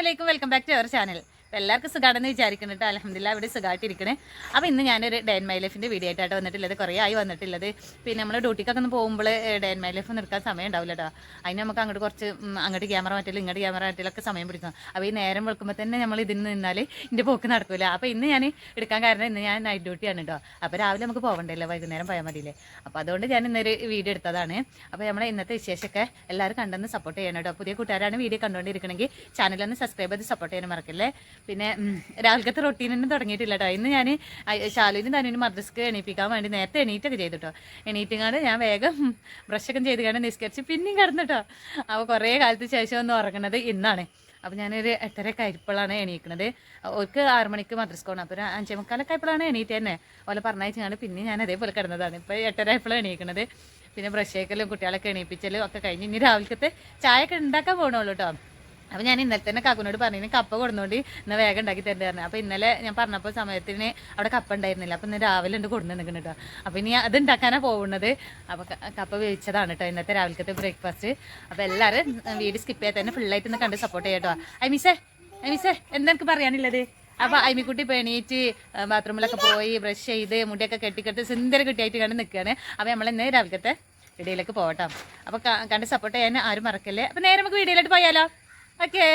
വലൈക്കും welcome back to our channel. എല്ലാവർക്കും സുഖമാണെന്ന് വിചാരിക്കുന്നു കേട്ടോ അലഹമില്ല ഇവിടെ സുഖമായിട്ടിരിക്കണേ അപ്പോൾ ഇന്ന് ഞാനൊരു ഡേൻ മൈ ലൈഫിന്റെ വീഡിയോ ആയിട്ടാണ് വന്നിട്ടുള്ളത്. കുറേ ആയി വന്നിട്ടുള്ളത്. പിന്നെ നമ്മൾ ഡ്യൂട്ടിക്കൊക്കെ ഒന്ന് പോകുമ്പോൾ ഡേൻ മൈ ലൈഫ് നിർക്കാൻ സമയം ഉണ്ടാവില്ല കേട്ടോ അതിന് നമുക്ക് അങ്ങോട്ട് കുറച്ച് അങ്ങോട്ട് ക്യാമറ മാറ്റില്ല ഇങ്ങോട്ട് ക്യാമറ മാറ്റിലൊക്കെ സമയം പിടിക്കും. അപ്പോൾ ഈ നേരം വെളുക്കുമ്പോൾ തന്നെ നമ്മൾ ഇതിന് നിന്നാൽ ഇതിന്റെ പോക്ക് നടക്കില്ല അപ്പോൾ ഇന്ന് ഞാൻ എടുക്കാൻ കാരണം ഇന്ന് ഞാൻ നൈറ്റ് ഡ്യൂട്ടിയാണ് കേട്ടോ അപ്പോൾ രാവിലെ നമുക്ക് പോകണ്ടല്ലോ വൈകുന്നേരം പോയാൽ മതിയില്ലേ. അപ്പോൾ അതുകൊണ്ട് ഞാൻ ഇന്നൊരു വീഡിയോ എടുത്തതാണ്. അപ്പോൾ നമ്മളെ ഇന്നത്തെ വിശേഷമൊക്കെ എല്ലാവരും കണ്ടെന്ന് സപ്പോർട്ട് ചെയ്യണം കേട്ടോ പുതിയ കൂട്ടുകാരാണ് വീഡിയോ കണ്ടുകൊണ്ടിരിക്കണമെങ്കിൽ ചാനലൊന്ന് സബ്സ്ക്രൈബ് ചെയ്ത് സപ്പോർട്ട് ചെയ്യാൻ മറക്കല്ലേ. പിന്നെ രാവിലത്തെ റൊട്ടീൻ റൊട്ടീനൊന്നും തുടങ്ങിയിട്ടില്ല കേട്ടോ ഇന്ന് ഞാൻ ശാലുവിനും തനുവിനും മദ്രസ്ക്ക് എണീപ്പിക്കാൻ വേണ്ടി നേരത്തെ എണീറ്റൊക്കെ ചെയ്തു കേട്ടോ എണീറ്റിങ്ങാണ്ട് ഞാൻ വേഗം ബ്രഷൊക്കെ ചെയ്ത് കണ്ട് നിസ്കരിച്ച് പിന്നെയും കിടന്നു കേട്ടോ അപ്പോൾ കുറേ കാലത്ത് ശേഷം ഒന്ന് ഉറങ്ങുന്നത് ഇന്നാണ്. അപ്പോൾ ഞാനൊരു എട്ടരയൊക്കെ ആയപ്പോഴാണ് എണീക്കുന്നത് ഓർക്ക് ആറ് മണിക്ക് മദ്രസ്കോണം അപ്പോൾ ഒരു അഞ്ചേ മുക്കാലൊക്കെ ആയപ്പോഴാണ് എണീറ്റ് തന്നെ. ഓലെ പറഞ്ഞയച്ചാണ് പിന്നെ ഞാൻ അതേപോലെ കിടന്നതാണ്. ഇപ്പോൾ എട്ടര ആയപ്പോഴാണ് എണീക്കുന്നത് പിന്നെ ബ്രഷേക്കലും കുട്ടികളൊക്കെ എണീപ്പിച്ചലും ഒക്കെ കഴിഞ്ഞ് ഇനി രാവിലത്തെ ചായ ഒക്കെ ഉണ്ടാക്കാൻ പോകണുള്ളൂ കേട്ടോ അപ്പോൾ ഞാൻ ഇന്നലെ തന്നെ കാക്കുനോട് പറഞ്ഞു കപ്പ കൊടുന്നോണ്ട് ഇന്ന് വേഗം ഉണ്ടാക്കി തരേണ്ടി പറഞ്ഞു. അപ്പോൾ ഇന്നലെ ഞാൻ പറഞ്ഞപ്പോൾ സമയത്തിന് അവിടെ കപ്പ ഉണ്ടായിരുന്നില്ല. അപ്പോൾ ഇന്ന് രാവിലെ ഉണ്ട് കൊടുന്ന് നിൽക്കുന്നു കേട്ടോ അപ്പോൾ ഇനി അത് ഉണ്ടാക്കാനാണ് പോകുന്നത് അപ്പോൾ കപ്പ വേവിച്ചതാണ് കേട്ടോ ഇന്നത്തെ രാവിലത്തെ ബ്രേക്ക്ഫാസ്റ്റ്. അപ്പോൾ എല്ലാരും വീഡിയോ സ്കിപ്പ് ചെയ്യാൻ തന്നെ ഫുള്ളായിട്ട് ഒന്ന് കണ്ട് സപ്പോർട്ട് ചെയ്യാം കേട്ടോ ഐ മിസ്സേ ഐ മിസ്സേ എന്താ എനിക്ക് പറയാനുള്ളത്? അപ്പോൾ അയ്മിക്കുട്ടി ഇപ്പോൾ എണീറ്റ് ബാത്റൂമിലൊക്കെ പോയി ബ്രഷ് ചെയ്ത് മുടിയൊക്കെ കെട്ടിക്കെട്ട് സുന്ദര കിട്ടിയായിട്ട് കണ്ട് നിൽക്കുകയാണ് അപ്പോൾ നമ്മൾ ഇന്ന് രാവിലത്തെ വീഡിയോയിലേക്ക് പോകട്ടോ അപ്പോൾ കണ്ട് സപ്പോർട്ട് ചെയ്യാൻ ആരും മറക്കല്ലേ? അപ്പോൾ നേരെ നമുക്ക് വീഡിയോയിലോട്ട് പോയാലോ? ഓക്കേ.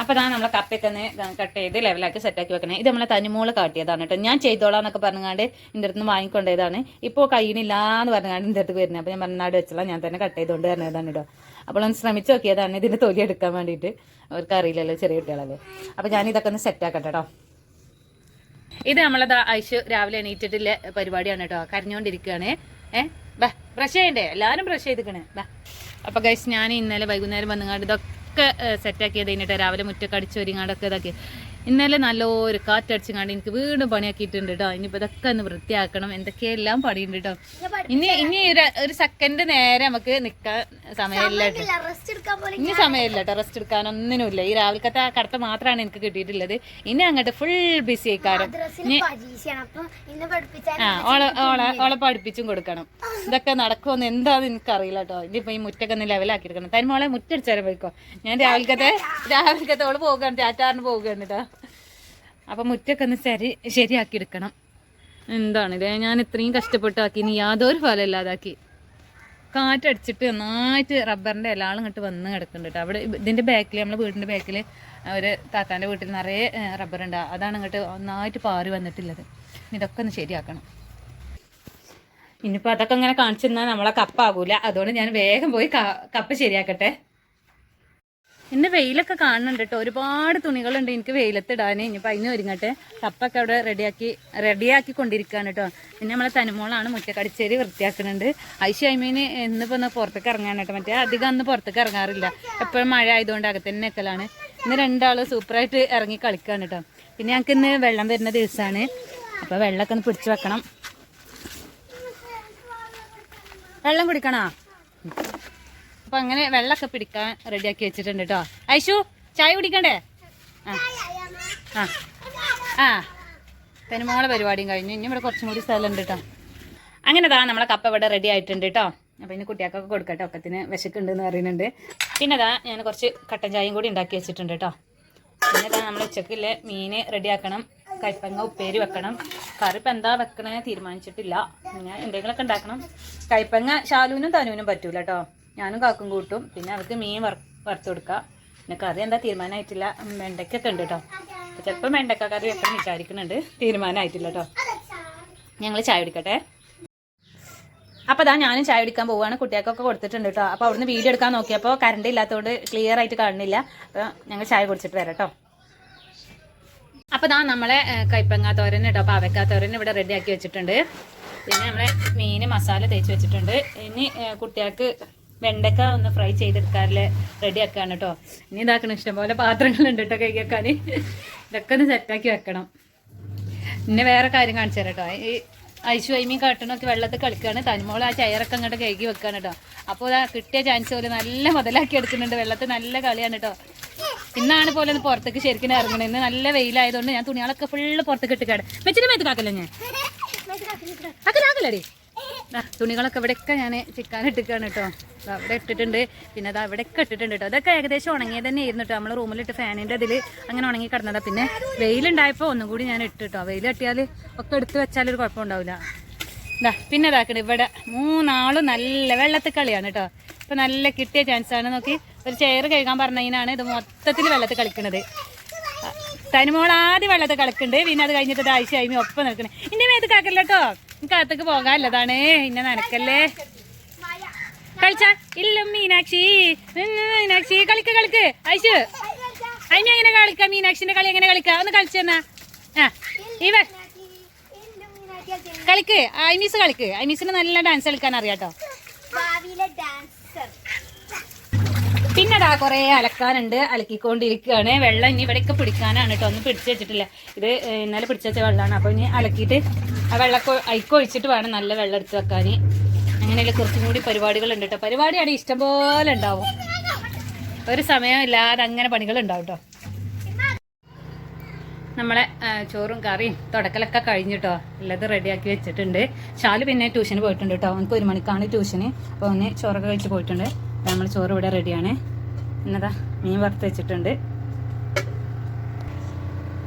അപ്പോൾ അതാണ് നമ്മളെ കപ്പയൊക്കെ ഒന്ന് കട്ട് ചെയ്ത് ലെവലാക്കി സെറ്റാക്കി വെക്കണേ. ഇത് നമ്മളെ തനിമോൾ കാട്ടിയതാണ് കേട്ടോ. ഞാൻ ചെയ്തോളാം എന്നൊക്കെ പറഞ്ഞാണ്ട് എന്റെ അടുത്ത് നിന്ന് വാങ്ങിക്കൊണ്ടതാണ് ഇപ്പോൾ കഴിയണില്ല എന്ന് പറഞ്ഞാണ്ട് എന്റെ അടുത്ത് വരുന്നത് അപ്പോൾ ഞാൻ മറന്നാട് വെച്ചോളാം. ഞാൻ തന്നെ കട്ട് ചെയ്തുകൊണ്ട് വരുന്നതാണ് കേട്ടോ. അപ്പോൾ ഒന്ന് ശ്രമിച്ച് നോക്കിയതാണ് ഇതിന്റെ തൊലി എടുക്കാൻ വേണ്ടിയിട്ട്. അവർക്ക് അറിയില്ലല്ലോ ചെറിയ കുട്ടികളല്ലേ. അപ്പോൾ ഞാൻ ഇതൊക്കെ ഒന്ന് സെറ്റാക്കട്ടെ കേട്ടോ. ഇത് നമ്മളത് ഐശു രാവിലെ എണീറ്റിട്ടില്ല പരിപാടിയാണ് കേട്ടോ. കരഞ്ഞുകൊണ്ടിരിക്കുകയാണ് ഏഹ് ബ്രഷ് ചെയ്യണ്ടേ? എല്ലാവരും ബ്രഷ് ചെയ്തിക്കണേ. ബാ. അപ്പോൾ ഗൈസ് ഞാൻ ഇന്നലെ വൈകുന്നേരം വന്നുകൊണ്ട് ഇതൊക്കെ സെറ്റാക്കിയത് കഴിഞ്ഞിട്ട് രാവിലെ മുറ്റൊക്കെ അടിച്ച് ഒരുങ്ങാണ്ടൊക്കെ ഇതാക്കി. ഇന്നലെ നല്ലൊരു കണ്ട് എനിക്ക് വീണ്ടും പണിയാക്കിയിട്ടുണ്ട് കേട്ടോ ഇനിയിപ്പോൾ ഇതൊക്കെ ഒന്ന് വൃത്തിയാക്കണം. എന്തൊക്കെയെല്ലാം പണിയുണ്ട് കേട്ടോ ഇനി ഇനി ഒരു- സെക്കൻഡ് നേരെ നമുക്ക് നിൽക്കാൻ സമയമില്ല ഇനി സമയമില്ല കേട്ടോ റെസ്റ്റ് എടുക്കാൻ ഒന്നിനുമില്ല ഈ രാവിലത്തെ ആ കടത്ത മാത്രമാണ് എനിക്ക് കിട്ടിയിട്ടുള്ളത്. ഇനി അങ്ങോട്ട് ഫുൾ ബിസി ആയിക്കാരം. ആ ഓളെ ഓളെ ഓളെ പഠിപ്പിച്ചും കൊടുക്കണം. ഇതൊക്കെ നടക്കുമെന്ന് എന്താന്ന് എനിക്ക് എനിക്കറിയില്ല കേട്ടോ ഇനിയിപ്പോ ഈ മുറ്റൊക്കെ ഒന്ന് ലെവലാക്കി എടുക്കണം തനിമോളെ മുറ്റടിച്ചാലും പോയിക്കോ. ഞാൻ രാവിലത്തെ രാവിലത്തെ ഓൾ പോകുകയാണ് ചാറ്റാറിന് പോവുകയാണ് കേട്ടോ അപ്പൊ മുറ്റൊക്കെ ഒന്ന് ശരി ശരിയാക്കി എടുക്കണം എന്താണ് എന്താണിത്? ഞാൻ ഇത്രയും കഷ്ടപ്പെട്ടാക്കി ഇനി യാതൊരു ഫലം ഇല്ലാതാക്കി. കാറ്റടിച്ചിട്ട് നന്നായിട്ട് റബ്ബറിന്റെ എല്ലാളും ഇങ്ങോട്ട് വന്ന് കിടക്കുന്നുണ്ട് കേട്ടോ അവിടെ ഇതിന്റെ ബാക്കിൽ നമ്മുടെ വീടിന്റെ ബാക്കിൽ ഒരു താത്താന്റെ വീട്ടിൽ നിറയെ റബ്ബർ ഉണ്ട് അതാണ് ഇങ്ങോട്ട് നന്നായിട്ട് പാറി വന്നിട്ടുള്ളത്. ഇതൊക്കെ ഒന്ന് ശരിയാക്കണം. ഇനിയിപ്പോൾ അതൊക്കെ ഇങ്ങനെ കാണിച്ചു തന്നാൽ നമ്മളെ കപ്പാകൂല അതുകൊണ്ട് ഞാൻ വേഗം പോയി കപ്പ് ശരിയാക്കട്ടെ. ഇന്ന് വെയിലൊക്കെ കാണുന്നുണ്ട് കേട്ടോ. ഒരുപാട് തുണികളുണ്ട്. എനിക്ക് വെയിലത്തിടാൻ ഇനിയിപ്പോൾ അതിന് ഒരുങ്ങട്ടെ. കപ്പൊക്കെ അവിടെ റെഡിയാക്കി റെഡിയാക്കി കൊണ്ടിരിക്കുകയാണ് കേട്ടോ. പിന്നെ നമ്മളെ തനുമോളാണ് മുറ്റക്കടിച്ചേരി വൃത്തിയാക്കുന്നുണ്ട് ഐശു ഐമീന് ഇന്നിപ്പോൾ ഒന്ന് പുറത്തേക്ക് ഇറങ്ങാൻ കേട്ടോ. മറ്റേ അധികം അന്ന് പുറത്തേക്ക് ഇറങ്ങാറില്ല. എപ്പോഴും മഴ ആയതുകൊണ്ട് അകത്ത് തന്നെ നിൽക്കലാണ് ഇന്ന് രണ്ടാൾ സൂപ്പറായിട്ട് ഇറങ്ങി കളിക്കുകയാണ് കേട്ടോ. പിന്നെ ഞങ്ങൾക്ക് ഇന്ന് വെള്ളം വരുന്ന ദിവസമാണ് അപ്പോൾ വെള്ളമൊക്കെ ഒന്ന് പിടിച്ചു വെക്കണം. വെള്ളം കുടിക്കണോ? അപ്പൊ അങ്ങനെ വെള്ളമൊക്കെ പിടിക്കാൻ റെഡിയാക്കി വെച്ചിട്ടുണ്ട് കേട്ടോ ഐഷു ചായ കുടിക്കണ്ടേ? ആ. ആ. തനിമോളെ പരിപാടിയും കഴിഞ്ഞു. ഇനി ഇവിടെ കുറച്ചും കൂടി സ്ഥലം ഉണ്ട് കേട്ടോ അങ്ങനെ ദാ നമ്മളെ കപ്പ ഇവിടെ റെഡി ആയിട്ടുണ്ട് കേട്ടോ അപ്പോൾ ഇനി കുട്ടികൾക്കൊക്കെ കൊടുക്കട്ടെ. ഒക്കത്തിന് വിശക്കുണ്ടെന്ന് പറയുന്നുണ്ട്. പിന്നെ ദാ ഞാൻ കുറച്ച് കട്ടൻ ചായയും കൂടി ഉണ്ടാക്കി വെച്ചിട്ടുണ്ട് കേട്ടോ പിന്നെ ദാ നമ്മൾ ഉച്ചക്കില്ലേ മീൻ റെഡിയാക്കണം കൈപ്പങ്ങ ഉപ്പേരി വെക്കണം. കറി ഇപ്പം എന്താ വെക്കണേ തീരുമാനിച്ചിട്ടില്ല. പിന്നെ എന്തെങ്കിലുമൊക്കെ ഉണ്ടാക്കണം. കൈപ്പങ്ങ ശാലുവിനും തനുവിനും പറ്റൂല കേട്ടോ ഞാനും കാക്കും കൂട്ടും. പിന്നെ അവർക്ക് മീൻ വറ വറുത്ത് കൊടുക്കുക പിന്നെ കറി എന്താ തീരുമാനമായിട്ടില്ല വെണ്ടയ്ക്കൊക്കെ ഉണ്ട് കേട്ടോ ചിലപ്പോൾ വെണ്ടക്ക കറി വെക്കാൻ വിചാരിക്കുന്നുണ്ട്. തീരുമാനമായിട്ടില്ല കേട്ടോ ഞങ്ങൾ ചായ കുടിക്കട്ടെ. അപ്പോൾ അതാ ഞാനും ചായ കുടിക്കാൻ പോവുകയാണ് കുട്ടികൾക്കൊക്കെ കൊടുത്തിട്ടുണ്ട് കേട്ടോ അപ്പോൾ അവിടുന്ന് വീഡിയോ എടുക്കാൻ നോക്കിയപ്പോൾ കറണ്ട് ഇല്ലാത്തതുകൊണ്ട് ക്ലിയർ ആയിട്ട് കാണുന്നില്ല. അപ്പോൾ ഞങ്ങൾ ചായ കുടിച്ചിട്ട് വരാം കേട്ടോ അപ്പോൾ ദാ നമ്മളെ കൈപ്പങ്ങ തോരൻ കേട്ടോ പാവയ്ക്ക തോരൻ ഇവിടെ റെഡിയാക്കി വെച്ചിട്ടുണ്ട്. പിന്നെ നമ്മളെ മീൻ മസാല തേച്ച് വെച്ചിട്ടുണ്ട്. ഇനി കുട്ടികൾക്ക് വെണ്ടക്ക ഒന്ന് ഫ്രൈ ചെയ്തെടുക്കാറിൽ റെഡി ആക്കാണ് കേട്ടോ ഇനി ഇതാക്കണം ഇഷ്ടംപോലെ പാത്രങ്ങളുണ്ട് കേട്ടോ കൈ വെക്കാൻ ഇതൊക്കെ ഒന്ന് സെറ്റാക്കി വെക്കണം. പിന്നെ വേറെ കാര്യം കാണിച്ചു തരാം കേട്ടോ ഈ ഐശു ഐമീൻ കാട്ടണമൊക്കെ വെള്ളത്തിൽ കളിക്കുകയാണ് തനിമോൾ ആ ചെയറൊക്കെ അങ്ങോട്ട് കഴുകി വെക്കുകയാണ് കേട്ടോ അപ്പോൾ ആ കിട്ടിയ ചാൻസ് പോലെ നല്ല മുതലാക്കി എടുക്കുന്നുണ്ട്. വെള്ളത്തിൽ നല്ല കളിയാണ് കേട്ടോ ഇന്നാണ് പോലെ ഒന്ന് പുറത്തേക്ക് ശരിക്കും ഇറങ്ങണേ. ഇന്ന് നല്ല വെയിലായതുകൊണ്ട് ഞാൻ തുണികളൊക്കെ ഫുള്ള് പുറത്തേക്ക് ഇട്ട് കേട് വെച്ചിട്ട് മേത്ത് കാക്കല്ലേ ഞാൻ? അക്കലാക്കലടി ദാ തുണികളൊക്കെ ഇവിടെയൊക്കെ ഞാൻ ചിക്കാൻ ഇട്ടിക്കാണ് കേട്ടോ അവിടെ ഇട്ടിട്ടുണ്ട്. പിന്നെ അത് അവിടെയൊക്കെ ഇട്ടിട്ടുണ്ട് കേട്ടോ. അതൊക്കെ ഏകദേശം ഉണങ്ങിയത് തന്നെ ആയിരുന്നു കേട്ടോ. നമ്മൾ റൂമിലിട്ട് ഫാനിന്റെ അതിൽ അങ്ങനെ ഉണങ്ങി കിടന്നതാ. പിന്നെ വെയിലുണ്ടായപ്പോൾ ഒന്നും കൂടി ഞാൻ ഇട്ട് കേട്ടോ. വെയിൽ തട്ടിയാൽ ഒക്കെ എടുത്ത് വെച്ചാൽ ഒരു കുഴപ്പമുണ്ടാവില്ല. ഇതാ പിന്നെ ഇതാക്കണേ ഇവിടെ മൂന്നാളും നല്ല വെള്ളത്തിൽ കളിയാണ് കേട്ടോ. ഇപ്പൊ നല്ല കിട്ടിയ ചാൻസ് ആണ് നോക്കി. ഒരു ചെയർ കഴുകാൻ പറഞ്ഞതിനാണ് ഇത് മൊത്തത്തിൽ വെള്ളത്തിൽ കളിക്കണത്. തനിമോൾ ആദ്യം വെള്ളത്തിൽ കളിക്കുന്നുണ്ട് പിന്നെ അത് കഴിഞ്ഞിട്ട് ആയിഷ ഒപ്പം നിൽക്കണേ. ഇന്റെ മേത്ത് കാക്കില്ല കേട്ടോ. എനിക്ക് അകത്തേക്ക് ഇന്ന നനക്കല്ലേ? കളിച്ച ഇല്ല മീനാക്ഷി. മീനാക്ഷി കളിക്ക് കളിക്ക്. ഐശു. അതിനെ എങ്ങനെ കളിക്ക? മീനാക്ഷിന്റെ കളി എങ്ങനെ കളിക്ക? ഒന്ന് കളിച്ചെന്നാ ആ ഇവ. കളിക്ക്. ഐമീസ് കളിക്ക്. ഐമീസിന് നല്ല ഡാൻസ് കളിക്കാൻ അറിയാട്ടോ. ഭാവിയിലെ ഡാൻസർ പിന്നെ അതാ കുറേ അലക്കാനുണ്ട്. അലക്കിക്കൊണ്ടിരിക്കുകയാണ് വെള്ളം ഇനി ഇവിടെയൊക്കെ പിടിക്കാനാണ് കേട്ടോ ഒന്നും പിടിച്ചു വെച്ചിട്ടില്ല. ഇത് ഇന്നലെ പിടിച്ചു വെച്ച വെള്ളമാണ് അപ്പോൾ ഇനി അലക്കിയിട്ട് ആ വെള്ളമൊക്കെ അയക്കൊഴിച്ചിട്ട് വേണം നല്ല വെള്ളം എടുത്ത് വെക്കാൻ അങ്ങനെയുള്ള കുറച്ചും കൂടി പരിപാടികളുണ്ട് കേട്ടോ പരിപാടിയാണ് ഇഷ്ടംപോലെ ഉണ്ടാവും. ഒരു സമയം ഇല്ലാതെ അങ്ങനെ പണികൾ ഉണ്ടാവും കേട്ടോ നമ്മളെ ചോറും കറിയും തുടക്കലൊക്കെ കഴിഞ്ഞിട്ടോ എല്ലാം റെഡിയാക്കി വെച്ചിട്ടുണ്ട്. ഷാൽ പിന്നെ ട്യൂഷന് പോയിട്ടുണ്ട് കേട്ടോ അവനക്ക് ഒരു മണിക്കാണ് ട്യൂഷന്. അപ്പോൾ അവന് ചോറൊക്കെ കഴിച്ച് പോയിട്ടുണ്ട്. നമ്മൾ ചോറ് ഇവിടെ റെഡിയാണ്. എന്നതാ മീൻ വറുത്ത് വെച്ചിട്ടുണ്ട്.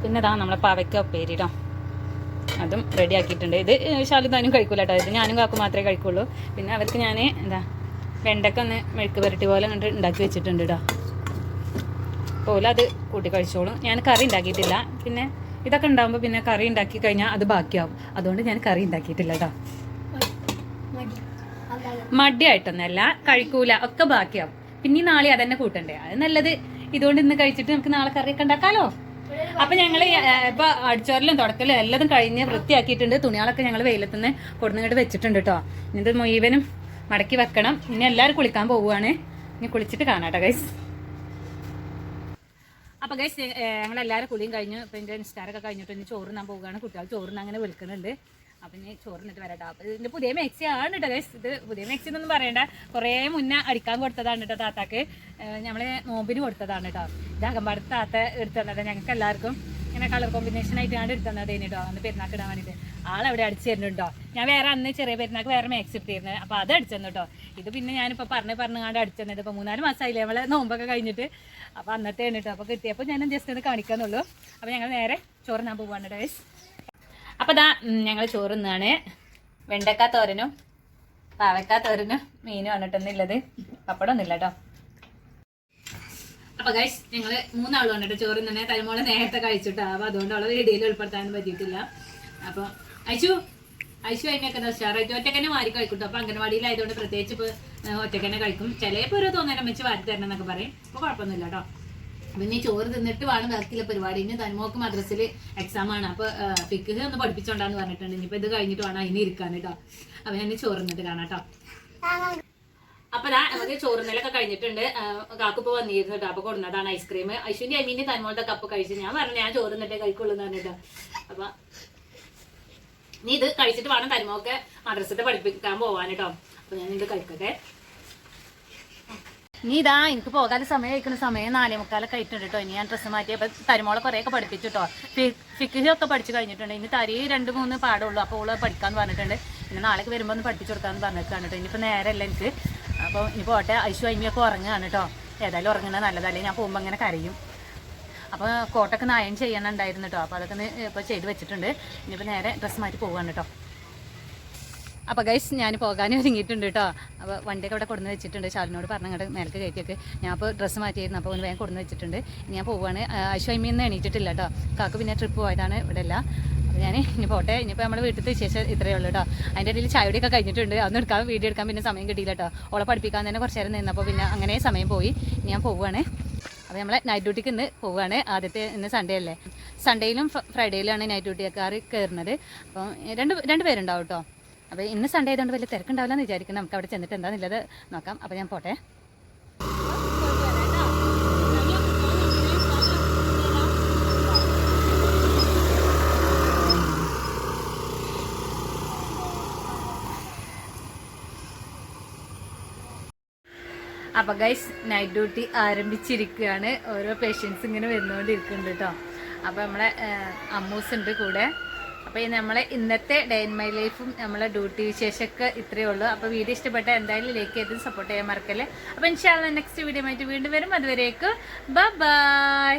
പിന്നെതാ നമ്മളെ പവയ്ക്ക ഉപ്പേരിടാം. അതും റെഡി ആക്കിയിട്ടുണ്ട്. ഇത് ഷാലു താനും കഴിക്കൂല കേട്ടോ ഇത് ഞാനും കാക്കും മാത്രമേ കഴിക്കുള്ളൂ. പിന്നെ അവർക്ക് ഞാൻ എന്താ വെണ്ടക്ക ഒന്ന് മെഴുക്ക് പുരട്ടി പോലെ കണ്ട് ഉണ്ടാക്കി വെച്ചിട്ടുണ്ട് കേട്ടോ പോലെ അത് കൂട്ടി കഴിച്ചോളും. ഞാൻ കറി ഉണ്ടാക്കിയിട്ടില്ല. പിന്നെ ഇതൊക്കെ ഉണ്ടാകുമ്പോൾ പിന്നെ കറി ഉണ്ടാക്കി കഴിഞ്ഞാൽ അത് ബാക്കിയാവും. അതുകൊണ്ട് ഞാൻ കറി ഉണ്ടാക്കിയിട്ടില്ല കേട്ടോ മടിയായിട്ടൊന്നല്ല കഴിക്കൂല ഒക്കെ ബാക്കിയാവും. പിന്നെ നാളെ അതന്നെ കൂട്ടണ്ടേ? അത് നല്ലത്. ഇതുകൊണ്ട് ഇന്ന് കഴിച്ചിട്ട് നമുക്ക് നാളെ കറിയൊക്കെ ഉണ്ടാക്കാലോ? അപ്പൊ ഞങ്ങൾ ഇപ്പൊ അടിച്ചോരലും തുടക്കലും എല്ലാതും കഴിഞ്ഞ് വൃത്തിയാക്കിയിട്ടുണ്ട്. തുണികളൊക്കെ ഞങ്ങൾ വെയിലത്തുനിന്ന് കൊടുന്നിങ്ങോട്ട് വെച്ചിട്ടുണ്ട് കേട്ടോ ഇനി ഇത് മുഴുവനും മടക്കി വെക്കണം. ഇനി എല്ലാവരും കുളിക്കാൻ പോവുകയാണ് ഇനി കുളിച്ചിട്ട് കാണാട്ടോ ഗൈസ് അപ്പൊ ഗൈസ് ഞങ്ങൾ എല്ലാവരും കുളിയും കഴിഞ്ഞു. ഇപ്പൊ എന്റെ നിസ്കാരമൊക്കെ കഴിഞ്ഞിട്ട് ഇനി ചോറുന്നാൻ പോവുകയാണ്. കുട്ടികൾ ചോറുന്ന അങ്ങനെ വിളിക്കുന്നുണ്ട്. അപ്പൊ ഞാൻ ചോറിനിട്ട് വരാട്ടോ. അപ്പൊ ഇതിന്റെ പുതിയ മെക്സി ആണ് കേട്ടോ ഗൈസ് ഇത് പുതിയ മെക്സി എന്നൊന്നും പറയണ്ട. കുറേ മുന്നേ അടിക്കാൻ കൊടുത്തതാണ് കേട്ടോ താത്താക്ക്. നമ്മൾ നോമ്പിന് കൊടുത്തതാണ് കേട്ടോ ഇത് അകമ്പാടത്ത് താത്ത എടുത്തു തന്നത്. ഞങ്ങൾക്ക് എല്ലാവർക്കും ഇങ്ങനെ കളർ കോമ്പിനേഷൻ ആയിട്ടാണ് എടുത്തു തന്നത് കേട്ടോ അന്ന് പെരുന്നാക്ക് ഇടാൻ വേണ്ടിയിട്ട് ആളവിടെ അടിച്ചു തരുന്നുണ്ടോ ഞാൻ വേറെ അന്ന് ചെറിയ പെരുന്നാക്ക് വേറെ മാക്സ് എടുത്തിരുന്നത് അപ്പൊ അത് അടിച്ചു കേട്ടോ ഇത് പിന്നെ ഞാനിപ്പോ പറഞ്ഞ് പറഞ്ഞുകൊണ്ട് അടിച്ചു തന്നത്. ഇപ്പൊ മൂന്നാൽ മാസമായില്ലേ നമ്മളെ നോമ്പൊക്കെ കഴിഞ്ഞിട്ട്. അപ്പോൾ അന്നത്തെ കേട്ടോ അപ്പോൾ കിട്ടിയപ്പോൾ ഞാൻ ജസ്റ്റ് ഒന്ന് കാണിക്കാന്നുള്ളൂ. അപ്പൊ ഞങ്ങൾ നേരെ ചോറിനാൻ പോവാണ് ഡേസ് അപ്പൊ ദാ ഞങ്ങൾ ചോറുന്നാണ്. വെണ്ടക്ക തോരനും പാവക്ക തോരനും മീനും ആണ് കേട്ടോ ഉള്ളത് പപ്പടം ഒന്നുമില്ല കേട്ടോ. അപ്പൊ ഗൈസ് ഞങ്ങൾ മൂന്നാളും വന്നിട്ട് ചോറ് തന്നെ തലമോളെ നേരത്തെ കഴിച്ചിട്ടാ. അപ്പൊ അതുകൊണ്ട് അവളെ വീഡിയോയിൽ ഉൾപ്പെടുത്താനും പറ്റിയിട്ടില്ല. അപ്പൊ അയച്ചു അയച്ചു അതിനൊക്കെ ഉഷാറായിട്ട് ഒറ്റക്കന്നെ മാറി കഴിക്കും അപ്പൊ അംഗനവാടിയിലായതുകൊണ്ട് പ്രത്യേകിച്ച് ഇപ്പൊ ഒറ്റക്കന്നെ കഴിക്കും. ചിലപ്പോ ഒരു തോന്നേരം വെച്ച് വാരി തരണം എന്നൊക്കെ പറയും. അപ്പൊ കുഴപ്പമൊന്നുമില്ല കേട്ടോ പിന്നെ ചോറ് തിന്നിട്ട് വേണം ബാക്കിയുള്ള പരിപാടി. ഇനി തന്മോക്ക് മദ്രസിൽ എക്സാം ആണ്. അപ്പൊ ഫിക്ക് ഒന്ന് പഠിപ്പിച്ചോണ്ടാന്ന് പറഞ്ഞിട്ടുണ്ട്. ഇനിയിപ്പോ ഇത് കഴിഞ്ഞിട്ട് വേണം അതിന് ഇരിക്കാൻ കേട്ടോ. അപ്പൊ ഞാൻ ചോറ് തിന്നിട്ട് കാണാം കേട്ടോ. അപ്പൊ ഞാൻ നമുക്ക് ചോറുന്നലൊക്കെ കഴിഞ്ഞിട്ടുണ്ട്. കാക്കുപ്പോ വന്നിരുന്നു കേട്ടോ. അപ്പൊ കൊടുന്നതാണ് ഐസ്ക്രീം ഐശ്വര്യ അമീന്റെ തന്മോളത്തെ കപ്പ് കഴിച്ചു. ഞാൻ പറഞ്ഞു ഞാൻ ചോറ് നിന്നിട്ടേ കഴിക്കുള്ളൂ എന്ന് പറഞ്ഞിട്ടോ. അപ്പൊ നീ ഇത് കഴിച്ചിട്ട് വേണം തന്മോക്കെ മദ്രസത്തെ പഠിപ്പിക്കാൻ പോവാൻ കേട്ടോ. അപ്പൊ ഞാൻ ഇത് കഴിക്കട്ടെ. നീ ഇതാ എനിക്ക് പോകാൻ സമയം കഴിക്കുന്ന സമയം നാലേ മുക്കാലൊക്കെ ആയിട്ടുണ്ട് കേട്ടോ ഇനി ഞാൻ ഡ്രസ്സ് മാറ്റി അപ്പൊ തരുമോളെ കുറേയൊക്കെ പഠിപ്പിച്ചു കേട്ടോ ഫിക്കൊക്കെ പഠിച്ചു കഴിഞ്ഞിട്ടുണ്ട്. ഇനി തരി രണ്ട് മൂന്ന് പാടുള്ളൂ. അപ്പോൾ ഓൾ പഠിക്കാന്ന് പറഞ്ഞിട്ടുണ്ട്. പിന്നെ നാളേക്ക് വരുമ്പോൾ ഒന്ന് പഠിപ്പിച്ചു കൊടുക്കാന്ന് പറഞ്ഞിട്ടാണ് കേട്ടോ ഇനിയിപ്പോൾ നേരമല്ല എനിക്ക്. അപ്പോൾ ഇനി പോട്ടെ. ഐശു അമ്മിയൊക്കെ ഉറങ്ങുകയാണ് കേട്ടോ ഏതായാലും ഉറങ്ങുന്നത് നല്ലതല്ലേ? ഞാൻ പോകുമ്പോൾ അങ്ങനെ കരയും. അപ്പോൾ കോട്ടൊക്കെ നായം ചെയ്യണുണ്ടായിരുന്നു കേട്ടോ അപ്പോൾ അതൊക്കെ ഇപ്പോൾ ചെയ്ത് വെച്ചിട്ടുണ്ട്. ഇനിയിപ്പോൾ നേരെ ഡ്രസ്സ് മാറ്റി പോവുകയാണ് കേട്ടോ അപ്പോൾ ഗൈസ് ഞാൻ പോകാൻ ഒരുങ്ങിയിട്ടുണ്ട് കേട്ടോ അപ്പോൾ വണ്ടിയൊക്കെ ഇവിടെ കൊടുന്ന് വെച്ചിട്ടുണ്ട്. ഷാലിനോട് പറഞ്ഞങ്ങോട്ട് മേലേക്ക് കയറ്റിയൊക്കെ. ഞാൻ അപ്പോൾ ഡ്രസ്സ് മാറ്റിയായിരുന്നു. അപ്പോൾ ഒന്ന് വേഗം കൊടുന്ന് വെച്ചിട്ടുണ്ട്. ഞാൻ പോവുകയാണ് അശ്വമിയിൽ നിന്ന് എണീറ്റിട്ടില്ല കേട്ടോ കാക്ക് പിന്നെ ട്രിപ്പ് പോയതാണ് ഇവിടെ അല്ല അപ്പോൾ ഞാൻ ഇനി പോട്ടെ. ഇനിയിപ്പോൾ നമ്മുടെ വീട്ടിലത്തെ വിശേഷം ഇത്രയേ ഉള്ളൂ കേട്ടോ അതിന്റെ ഇടയിൽ ചായയുടെയൊക്കെ കഴിഞ്ഞിട്ടുണ്ട്. അന്ന് എടുക്കാൻ വീഡിയോ എടുക്കാൻ പിന്നെ സമയം കിട്ടിയില്ല കേട്ടോ ഓളെ പഠിപ്പിക്കാൻ തന്നെ കുറച്ച് നേരം നിന്നപ്പോൾ പിന്നെ അങ്ങനെ സമയം പോയി. ഞാൻ പോവുകയാണ് അപ്പോൾ നമ്മളെ നൈറ്റ് ഡ്യൂട്ടിക്ക് ഇന്ന് പോവുകയാണ് ആദ്യത്തെ ഇന്ന് സൺഡേ അല്ലേ. സൺഡേയിലും ഫ്രൈഡേയിലാണ് നൈറ്റ് ഡ്യൂട്ടിക്കാർ കയറുന്നത് അപ്പം രണ്ട് രണ്ട് പേരുണ്ടാവും കേട്ടോ അപ്പോൾ ഇന്ന് സൺഡേ ആയതുകൊണ്ട് വലിയ തിരക്കുണ്ടാവില്ല എന്ന് വിചാരിക്കണം നമുക്ക് അവിടെ ചെന്നിട്ട് എന്താണെന്നുള്ളത് നോക്കാം. അപ്പോൾ ഞാൻ പോട്ടെ. അപ്പോൾ ഗൈസ് നൈറ്റ് ഡ്യൂട്ടി ആരംഭിച്ചിരിക്കുകയാണ്. ഓരോ പേഷ്യൻസ് ഇങ്ങനെ വരുന്നുകൊണ്ടിരിക്കുന്നുണ്ട് കേട്ടോ അപ്പോൾ നമ്മളെ അമ്മൂസ് ഉണ്ട് കൂടെ. അപ്പോൾ നമ്മളെ ഇന്നത്തെ ഡേ ഇൻ മൈ ലൈഫും നമ്മളെ ഡ്യൂട്ടി വിശേഷമൊക്കെ ഇത്രയേ ഉള്ളൂ. അപ്പോൾ വീഡിയോ ഇഷ്ടപ്പെട്ട എന്തായാലും ലൈക്ക് ചെയ്ത് സപ്പോർട്ട് ചെയ്യാൻ മറക്കല്ലേ. അപ്പോൾ ഇൻഷാല്ല നെക്സ്റ്റ് വീഡിയോ ആയിട്ട് വീണ്ടും വരും. അതുവരേക്കും ബൈ